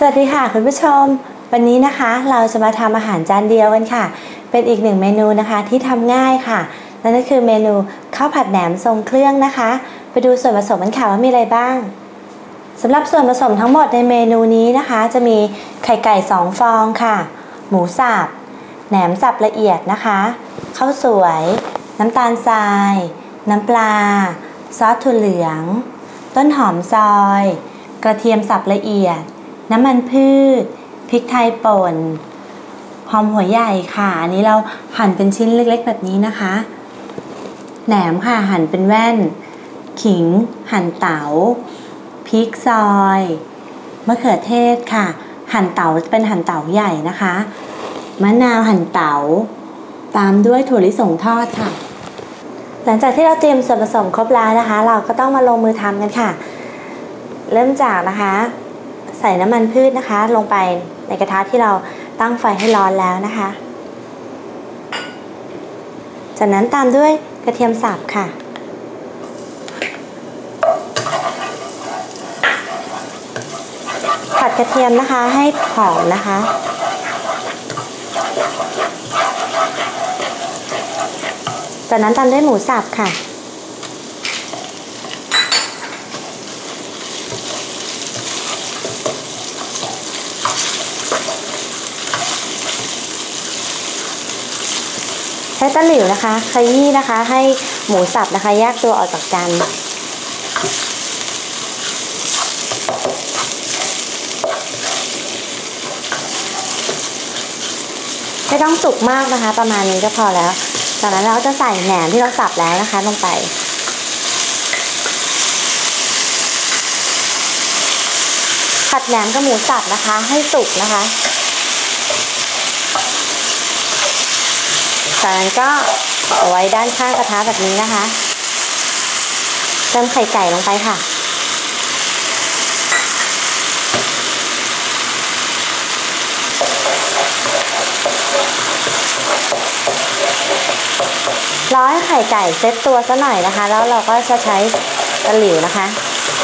สวัสดีค่ะคุณผู้ชม วันนี้นะคะเราจะมาทำอาหารจานเดียวกันค่ะ เป็นอีกหนึ่งเมนูนะคะที่ทำง่ายค่ะ นั่นก็คือเมนูข้าวผัดแหนมทรงเครื่องนะคะ ไปดูส่วนผสมกันค่ะว่ามีอะไรบ้างสำหรับส่วนผสมทั้งหมดในเมนูนี้นะคะ จะมีไข่ไก่ 2 ฟองค่ะ หมูสับแหนมสับละเอียดนะคะข้าวสวย น้ำตาลทราย น้ำปลา ซอสถั่วเหลือง ต้นหอมซอย กระเทียมสับละเอียด น้ำมันพืช พริกไทยป่น หอมหัวใหญ่ค่ะ อันนี้เราหั่นเป็นชิ้นเล็กๆ แบบนี้นะคะ แหนมค่ะหั่นเป็นแว่น ขิง หั่นเตา๋า พริกซอย มะเขือเทศค่ะ หั่นเต๋าเป็นหั่นเต๋าใหญ่นะคะ มะนาวหั่นเต๋า ตามด้วยถั่วลิสงทอดค่ะ หลังจากที่เราเตรียมส่วนผสมครบแล้วนะคะ เราก็ต้องมาลงมือทำกันค่ะ เริ่มจากนะคะ ใส่น้ำมันพืชนะคะ ลงไปในกระทะที่เราตั้งไฟให้ร้อนแล้วนะคะ จากนั้นตามด้วยกระเทียมสับค่ะ ผัดกระเทียมนะคะให้หอมนะคะ จากนั้นตามด้วยหมูสับค่ะ ใช้ตะหลิวนะคะขยี้นะคะ ให้หมูสับนะคะ แยกตัวออกจากกันไม่ต้องสุกมากนะคะ ประมาณนี้ก็พอแล้ว จากนั้นเราจะใส่แหนมที่เราสับแล้วนะคะ ลงไป ผัดแหนมกับหมูสับนะคะ ให้สุกนะคะ จากนั้นก็เอาไว้ด้านข้างกระทะแบบนี้นะคะเติมไข่ไก่ลงไปค่ะ ร้อยไข่ไก่เซ็ตตัวซะหน่อยนะคะ แล้วเราก็จะใช้ตะหลิวนะคะ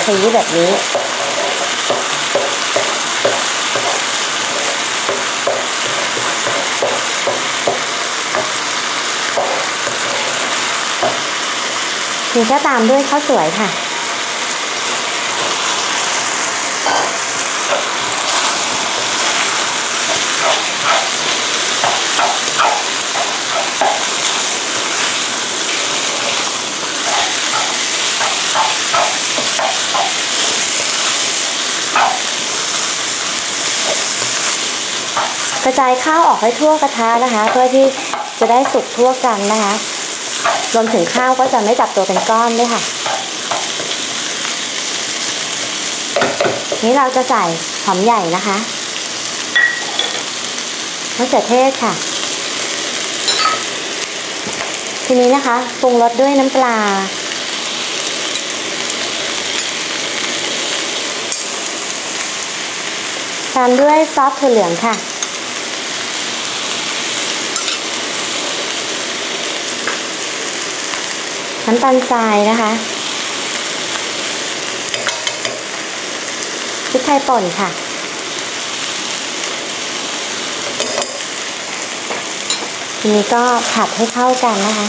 ขยี้แบบนี้ ทีก็ตามด้วยข้าวสวยค่ะ กระจายข้าวออกให้ทั่วกระทะนะคะ เพื่อที่จะได้สุกทั่วกันนะคะ รวมถึงข้าวก็จะไม่จับตัวเป็นก้อนด้วยค่ะ นี้เราจะใส่หอมใหญ่นะคะมะเขือเทศค่ะ ทีนี้นะคะปรุงรสด้วยน้ำปลา ตามด้วยซอสถั่วเหลืองค่ะ น้ำตาลทรายนะคะพริกไทยป่นค่ะ ทีนี้ก็ผัดให้เข้ากันนะคะ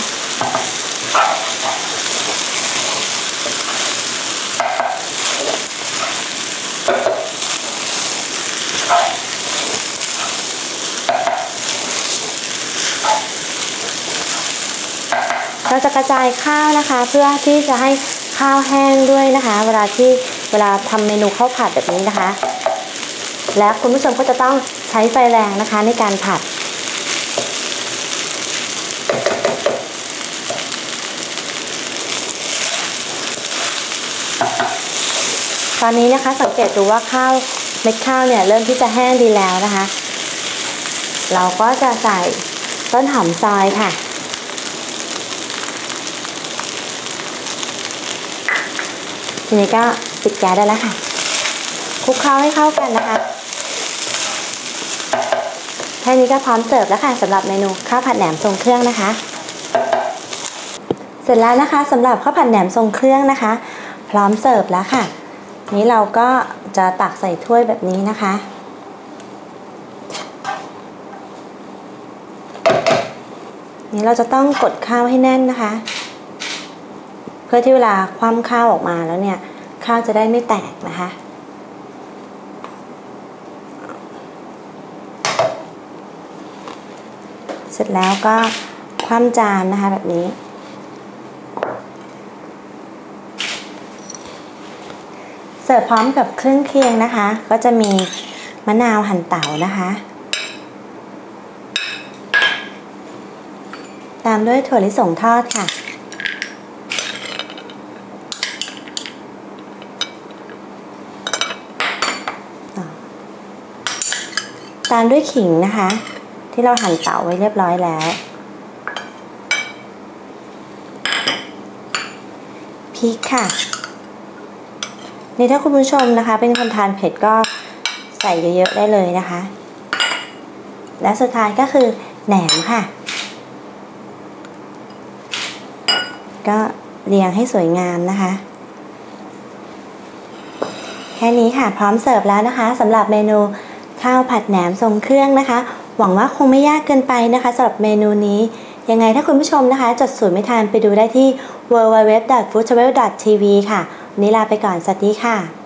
เราจะกระจายข้าวนะคะ เพื่อที่จะให้ข้าวแห้งด้วยนะคะ เวลาที่เวลาทำเมนูข้าวผัดแบบนี้นะคะ และคุณผู้ชมก็จะต้องใช้ไฟแรงนะคะในการผัดตอนนี้นะคะสังเกตดูว่าข้าวเม็ดข้าวเนี่ยเริ่มที่จะแห้งดีแล้วนะคะ เราก็จะใส่ต้นหอมซอยค่ะ นี้ก็ปิดแก๊สได้แล้วค่ะคลุกเคล้าให้เข้ากันนะคะแค่นี้ก็พร้อมเสิร์ฟแล้วค่ะสำหรับเมนูข้าวผัดแหนมทรงเครื่องนะคะ เสร็จแล้วนะคะสำหรับข้าวผัดแหนมทรงเครื่องนะคะ พร้อมเสิร์ฟแล้วค่ะ นี้เราก็จะตักใส่ถ้วยแบบนี้นะคะนี้เราจะต้องกดข้าวให้แน่นนะคะ พื่อที่เวลาคว่ำข้าวออกมาแล้วเนี่ย ข้าวจะได้ไม่แตกนะคะ เสร็จแล้วก็คว่ำจานนะคะแบบนี้ เสิร์ฟพร้อมกับเครื่องเคียงนะคะ ก็จะมีมะนาวหั่นเต๋านะคะ ตามด้วยถั่วลิสงทอดค่ะ ตามด้วยขิงนะคะ ที่เราหั่นเต๋าไว้เรียบร้อยแล้ว พริกค่ะนี่ถ้าคุณผู้ชมนะคะ เป็นคนทานเผ็ดก็ใส่เยอะๆได้เลยนะคะ และสุดท้ายก็คือแหนมค่ะ ก็เรียงให้สวยงามนะคะ แค่นี้ค่ะพร้อมเสิร์ฟแล้วนะคะสำหรับเมนู ข้าวผัดแหนมทรงเครื่องนะคะ หวังว่าคงไม่ยากเกินไปนะคะสำหรับเมนูนี้ ยังไงถ้าคุณผู้ชมนะคะ จดสูตรไม่ทันไปดูได้ที่ www.foodtravel.tv ค่ะวันนี้ลาไปก่อน สวัสดีค่ะ